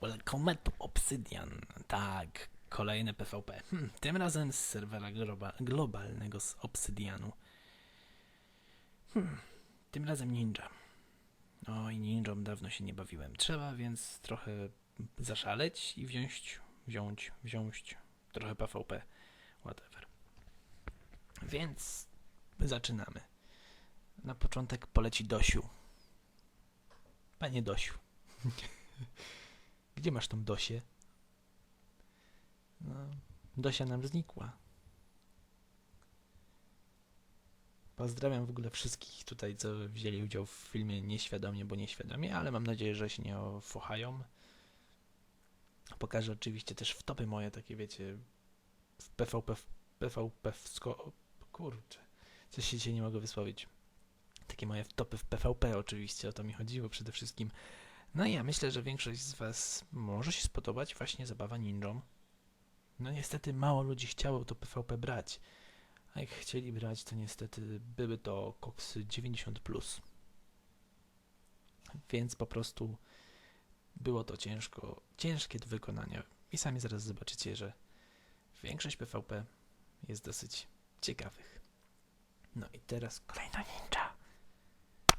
Welcome to Obsidian. Tak, kolejne PvP. Hm, tym razem z serwera globa globalnego z Obsydianu. Hmm, tym razem ninja. Oj, ninją dawno się nie bawiłem. Trzeba więc trochę zaszaleć i wziąć, wziąć, wziąć trochę PvP. Whatever. Więc zaczynamy. Na początek poleci Dosiu. Panie Dosiu. Gdzie masz tą Dosię? No, Dosia nam znikła. Pozdrawiam w ogóle wszystkich tutaj, co wzięli udział w filmie nieświadomie, bo nieświadomie, ale mam nadzieję, że się nie ofochają. Pokażę oczywiście też wtopy moje, takie wiecie, w PvP, PvP, w sko... Kurczę, coś się dzisiaj nie mogę wysłowić. Takie moje wtopy w PvP oczywiście, o to mi chodziło przede wszystkim. No i ja myślę, że większość z Was może się spodobać właśnie zabawa ninją. No niestety mało ludzi chciało to PvP brać. A jak chcieli brać, to niestety były to koksy 90+. Plus. Więc po prostu było to ciężko, ciężkie do wykonania. I sami zaraz zobaczycie, że większość PvP jest dosyć ciekawych. No i teraz kolejna ninja.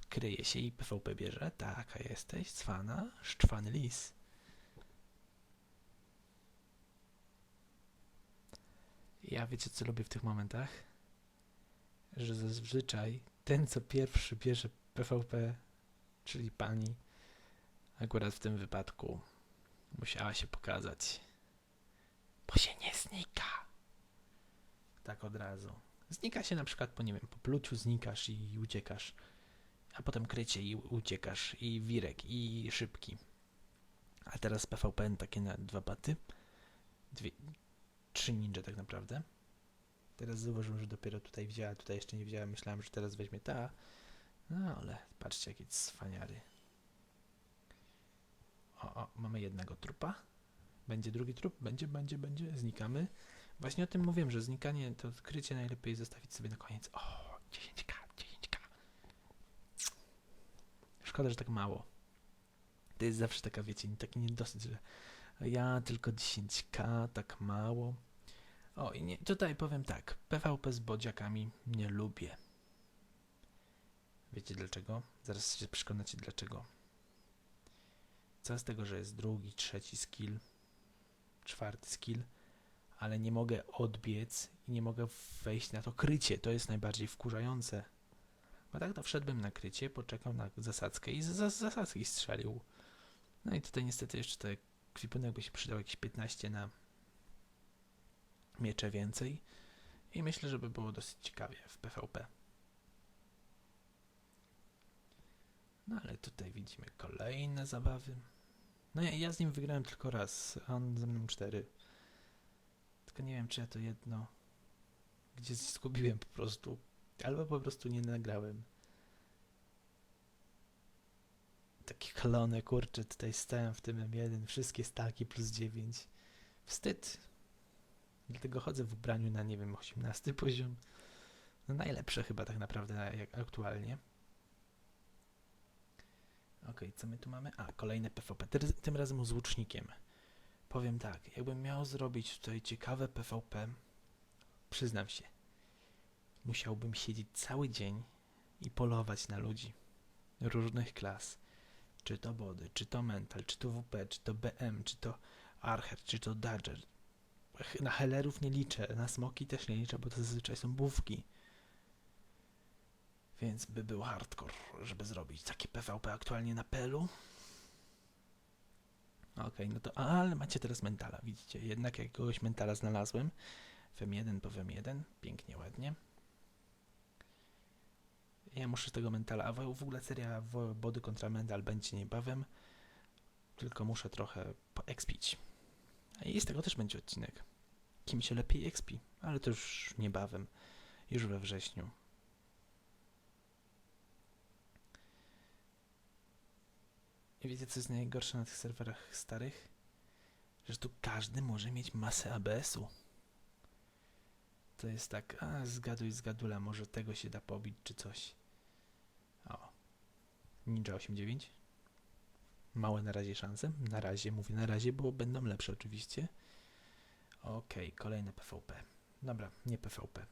Kryje się i PvP bierze. Taka jesteś, cwana, szczwany lis. Ja wiecie co lubię w tych momentach? Że zazwyczaj ten co pierwszy bierze PvP, czyli pani, akurat w tym wypadku musiała się pokazać. Bo się nie znika. Tak od razu. Znika się na przykład po, nie wiem, po pluciu znikasz i uciekasz. A potem krycie i uciekasz, i wirek, i szybki. A teraz PvP takie na dwa baty. Dwie, trzy ninja tak naprawdę. Teraz zauważyłem, że dopiero tutaj wzięła, tutaj jeszcze nie wzięła. Myślałem, że teraz weźmie ta. No ale patrzcie, jakie cwaniary. O, o, mamy jednego trupa. Będzie drugi trup? Będzie, będzie, będzie. Znikamy. Właśnie o tym mówiłem, że znikanie, to krycie najlepiej zostawić sobie na koniec. O, 10k, 10k. Szkoda, że tak mało. To jest zawsze taka, wiecie, taki niedosyt, że ja tylko 10k, tak mało. O, i nie, tutaj powiem tak, PvP z bodziakami nie lubię. Wiecie dlaczego? Zaraz się przekonacie dlaczego. Co z tego, że jest drugi, trzeci skill, czwarty skill, ale nie mogę odbiec i nie mogę wejść na to krycie. To jest najbardziej wkurzające. Bo tak to wszedłbym na krycie, poczekał na zasadzkę i z, zasadzki strzelił. No i tutaj niestety jeszcze te kwipunek by się przydał jakieś 15 na miecze więcej. I myślę, że by było dosyć ciekawie w PvP. No ale tutaj widzimy kolejne zabawy. No ja, ja z nim wygrałem tylko raz, a on ze mną cztery. Tylko nie wiem, czy ja to jedno gdzieś zgubiłem po prostu. Albo po prostu nie nagrałem. Takie klony, kurczę, tutaj stałem w tym M1, wszystkie staki plus 9. Wstyd. Dlatego chodzę w ubraniu na, nie wiem, 18 poziom. No najlepsze chyba tak naprawdę jak aktualnie. Okej, co my tu mamy? A, kolejne PvP. Ty- Tym razem z łucznikiem. Powiem tak, jakbym miał zrobić tutaj ciekawe PvP, przyznam się, musiałbym siedzieć cały dzień i polować na ludzi różnych klas. Czy to body, czy to mental, czy to WP, czy to BM, czy to archer, czy to dodger. Na helerów nie liczę, na smoki też nie liczę, bo to zazwyczaj są bówki. Więc by był hardcore, żeby zrobić taki PvP aktualnie na pelu. Okej, no to, ale macie teraz mentala, widzicie, jednak jakiegoś mentala znalazłem. FM1 po FM1, pięknie, ładnie. Ja muszę tego mentala, a w ogóle seria Body kontra Mental będzie niebawem, tylko muszę trochę poekspić. I z tego też będzie odcinek. Kim się lepiej expi, ale to już niebawem, już we wrześniu. I wiecie, co jest najgorsze na tych serwerach starych? Że tu każdy może mieć masę ABS-u. To jest tak, a zgaduj, zgadula, może tego się da pobić, czy coś. Ninja 8.9. Małe na razie szanse. Na razie, mówię na razie, bo będą lepsze oczywiście. Okej, kolejne PvP. Dobra, nie PvP.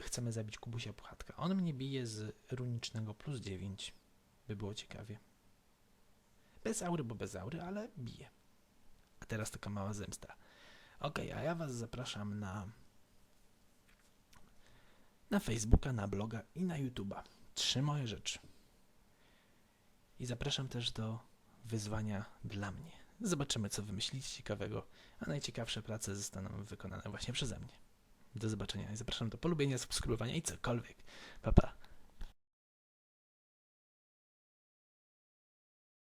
Chcemy zabić Kubusia Puchatka. On mnie bije z runicznego plus 9. By było ciekawie. Bez aury, bo bez aury, ale bije. A teraz taka mała zemsta. Okej, a ja was zapraszam na na Facebooka, na bloga i na YouTube'a. Trzy moje rzeczy. I zapraszam też do wyzwania dla mnie. Zobaczymy, co wymyślicie ciekawego, a najciekawsze prace zostaną wykonane właśnie przeze mnie. Do zobaczenia i zapraszam do polubienia, subskrybowania i cokolwiek. Pa, pa.